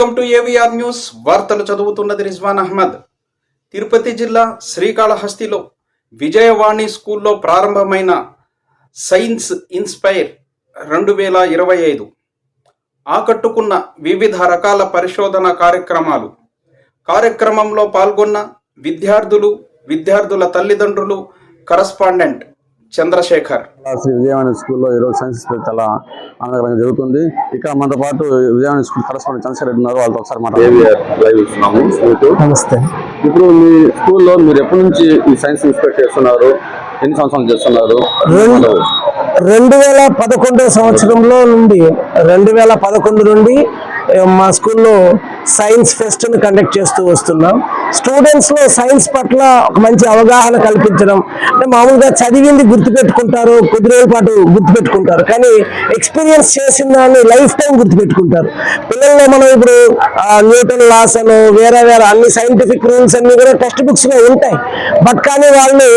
AVR news. వార్తలు చదువుతున్నది రిజ్వాన్ అహ్మద్. తిరుపతి జిల్లా శ్రీకాళహస్తిలో విజయవాణి స్కూల్లో ప్రారంభమైన సైన్స్ ఇన్స్పైర్ రెండు వేల ఇరవై ఐదు. ఆకట్టుకున్న వివిధ రకాల పరిశోధన కార్యక్రమాలు. కార్యక్రమంలో పాల్గొన్న విద్యార్థులు విద్యార్థుల తల్లిదండ్రులు కరస్పాండెంట్ చంద్రశేఖర్. శ్రీ విజయవాణి స్కూల్లో ఈరోజు సైన్స్ చాలా ఆనందకరంగా జరుగుతుంది. ఇక్కడ మనతో పాటు విజయవాణి స్కూల్ కరస్పాండెంట్ చంద్రశేఖర్ రెడ్డి ఉన్నారు వాళ్ళతో ఒకసారి మీకు నమస్తే. ఇప్పుడు మీ స్కూల్లో మీరు ఎప్పటి నుంచి ఈ సైన్స్ ఇన్స్పెక్ట్ చేస్తున్నారు? ఎన్ని సంవత్సరాలు చేస్తున్నారు? రెండు వేల పదకొండో సంవత్సరంలో నుండి రెండు వేల పదకొండు నుండి మా స్కూల్లో సైన్స్ ఫెస్ట్ని కండక్ట్ చేస్తూ వస్తున్నాం. స్టూడెంట్స్లో సైన్స్ పట్ల ఒక మంచి అవగాహన కల్పించడం. అంటే మామూలుగా చదివింది గుర్తుపెట్టుకుంటారు కొద్ది రోజుల పాటు గుర్తుపెట్టుకుంటారు. కానీ ఎక్స్పీరియన్స్ చేసిన దాన్ని లైఫ్ టైం గుర్తుపెట్టుకుంటారు. పిల్లల్లో మనం ఇప్పుడు న్యూటన్ లాస్ అను వేరే వేరే అన్ని సైంటిఫిక్ రూల్స్ అన్ని కూడా టెక్స్ట్ బుక్స్లో ఉంటాయి. బట్ కానీ వాళ్ళు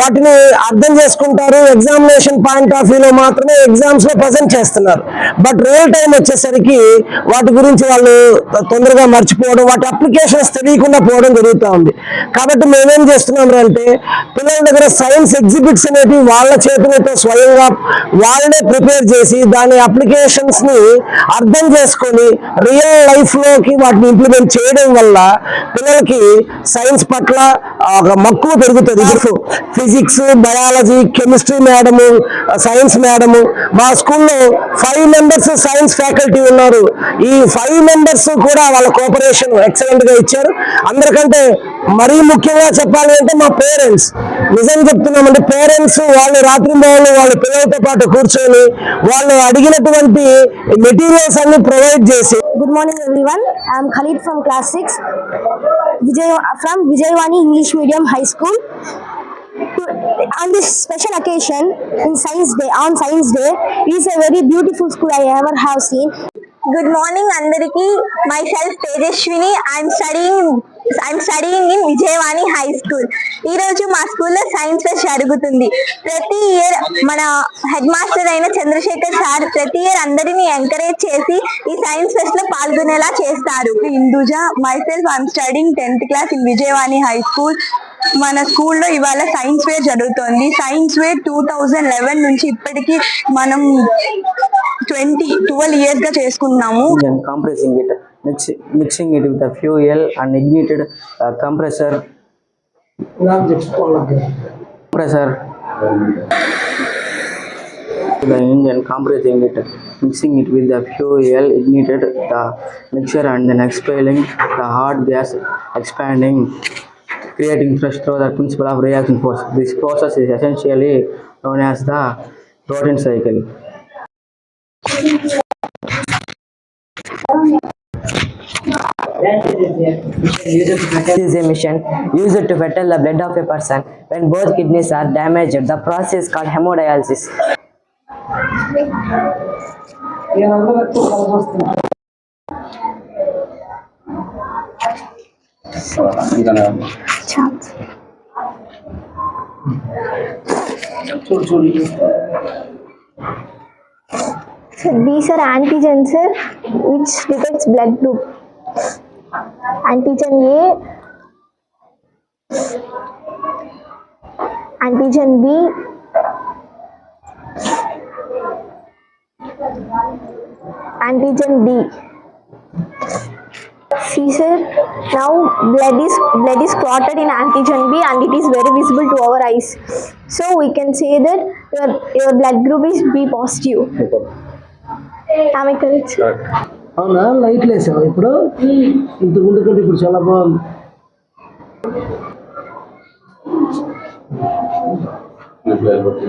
వాటిని అర్థం చేసుకుంటారు ఎగ్జామినేషన్ పాయింట్ ఆఫ్ వ్యూలో మాత్రమే ఎగ్జామ్స్లో ప్రజెంట్ చేస్తున్నారు. బట్ రియల్ టైం వచ్చేసరికి వాటి గురించి వాళ్ళు తొందరగా మర్చిపోవడం వాటి అప్లికేషన్స్ తెలియకుండా పోవడం జరుగుతూ ఉంది. కాబట్టి మేమేం చేస్తున్నాం అంటే పిల్లల దగ్గర సైన్స్ ఎగ్జిబిట్స్ అనేవి వాళ్ళ చేతులతో స్వయంగా వాళ్ళనే ప్రిపేర్ చేసి దాని అప్లికేషన్స్ని అర్థం చేసుకొని రియల్ లైఫ్లోకి వాటిని ఇంప్లిమెంట్ చేయడం వల్ల పిల్లలకి సైన్స్ పట్ల ఒక మక్కువ పెరుగుతుంది. Physics biology chemistry madam science madam మా స్కూల్లో ఫైవ్ మెంబర్స్ సైన్స్ ఫ్యాకల్టీ ఉన్నారు. ఈ ఫైవ్ మెంబర్స్ కూడా వాళ్ళ కోఆపరేషన్ ఎక్సలెంట్గా ఇచ్చారు. అందరికంటే మరీ ముఖ్యంగా చెప్పాలి అంటే మా పేరెంట్స్ నిజం చెప్తున్నామంటే పేరెంట్స్ వాళ్ళు రాత్రి మూలు వాళ్ళ పిల్లలతో పాటు కూర్చొని వాళ్ళు అడిగినటువంటి మెటీరియల్స్ అన్ని ప్రొవైడ్ చేసి. Good morning everyone I'm Khalid from class six Vijaya from Vijayavani English medium high school on this special occasion in science day on science day is a very beautiful school i ever have seen. Good morning అందరికి. Myself Tejaswini. I'm studying I'm studying in Vijayavani high school ఈ రోజు మా స్కూల్లో science pest జరుగుతుంది. ప్రతి year మన head master అయిన Chandrasekhar sir ప్రతి ఇయర్ అందరినీ ఎంకరేజ్ చేసి ఈ సైన్స్ ఫెస్ట్లో పాల్గొనేలా చేస్తారు. Hinduja myself I'm studying tenth class in Vijayavani high school మన స్కూల్లో ఇవాళ సైన్స్ వేర్ జరుగుతోంది. Science fair two thousand eleven నుంచి ఇప్పటికీ మనం ట్వంటీ ట్వెల్వ్ ఇయర్స్గా చేసుకుంటున్నాము mixing it with the fuel and ignited uh, compressor. Compressor. The engine compressing it, mixing it with the fuel, ignited the mixture and then expelling the hot gas, expanding, creating thrust through the principle of reaction force. This process is essentially known as the Roten cycle. Is a mission used to filter the blood of a person when both kidneys are damaged. The process called hemodialysis. So these are antigens which detects blood group. Antigen A, antigen B, antigen D. See sir, now blood is blood is clotted in antigen B and it is very visible to our eyes. So we can say that your your blood group is B positive. Correct? sir? అవునా లైట్లు వేసావు ఇప్పుడు ఇంత ముందు కంటే ఇప్పుడు చాలా బాగుంది పేరు బట్టి